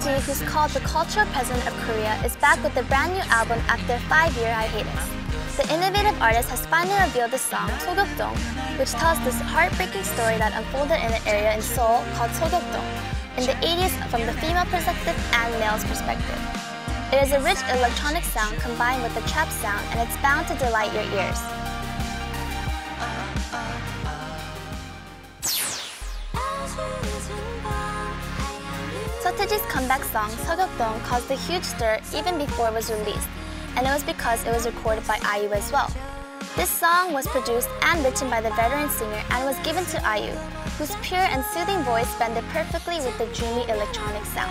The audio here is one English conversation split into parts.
Who's called the cultural president of Korea, is back with a brand new album after five-year hiatus. The innovative artist has finally revealed the song Sogyokdong, which tells this heartbreaking story that unfolded in an area in Seoul called Sogyokdong in the 80s from the female perspective and male's perspective. It is a rich electronic sound combined with a trap sound and it's bound to delight your ears. Sotaeji's comeback song Sogyokdong caused a huge stir even before it was released, and it was because it was recorded by IU as well. This song was produced and written by the veteran singer and was given to IU, whose pure and soothing voice blended perfectly with the dreamy electronic sound.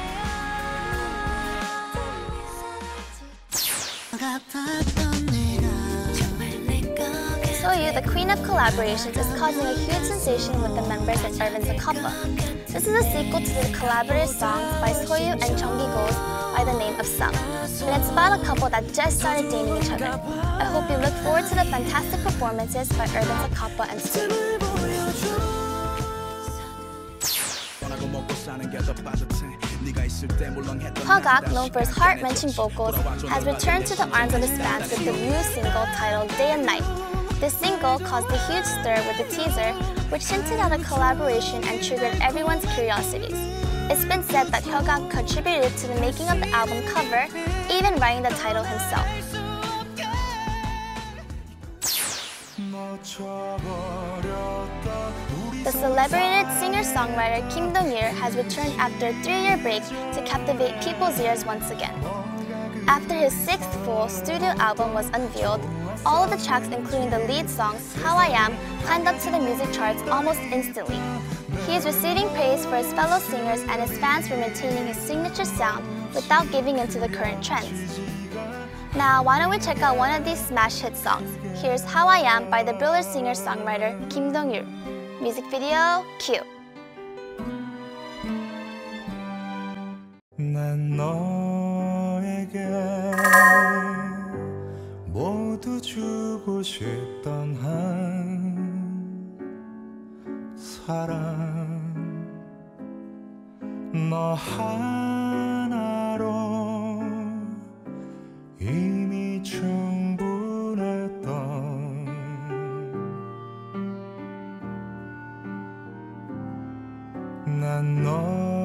Soyu, the queen of collaborations, is causing a huge sensation with the members of Urban Zakapa. This is a sequel to the collaborative songs by Soyu and Jeonggi Gold by the name of Sum. And it's about a couple that just started dating each other. I hope you look forward to the fantastic performances by Urban Zakapa and Soyu. Hugak, known for his heart-wrenching vocals, has returned to the arms of his fans with the new single titled Day and Night. This single caused a huge stir with the teaser, which hinted at a collaboration and triggered everyone's curiosities. It's been said that Hugak contributed to the making of the album cover, even writing the title himself. The celebrated singer-songwriter Kim Dong-il has returned after a three-year break to captivate people's ears once again. After his sixth full studio album was unveiled, all of the tracks including the lead song, How I Am, climbed up to the music charts almost instantly. He is receiving praise for his fellow singers and his fans for maintaining his signature sound without giving into the current trends. Now, why don't we check out one of these smash hit songs. Here's How I Am by the brilliant singer-songwriter Kim Dong-il. Music video, cue. 난 너에게 모두 주고 싶던 한 사랑. 너 하나로 이미 충분했던 난너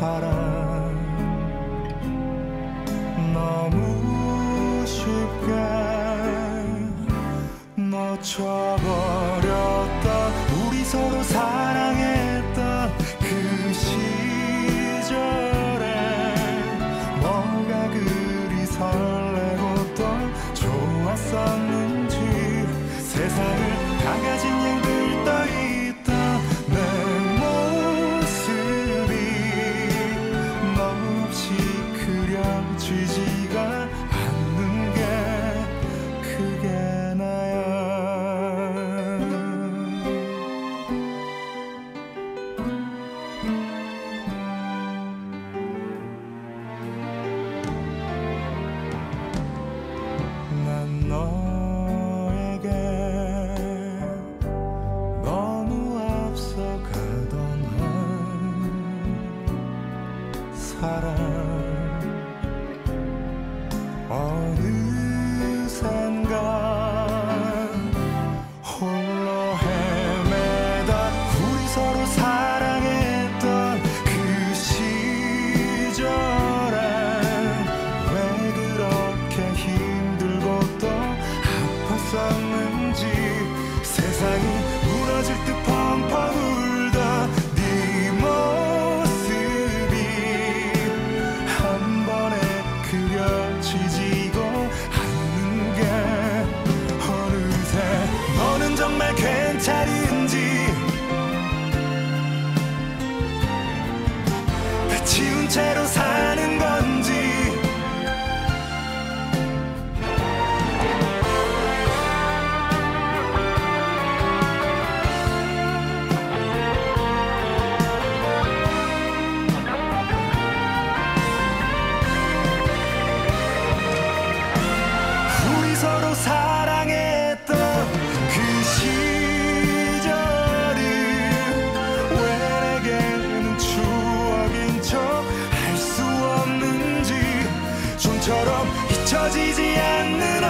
사랑. 너무 쉽게 놓쳐버렸다. 우리 서로 사랑했던 그 시절에 뭐가 그리 설레고 또 좋았었는지 세상을 다 가진 양 채로 사 좀처럼 잊혀지지 않는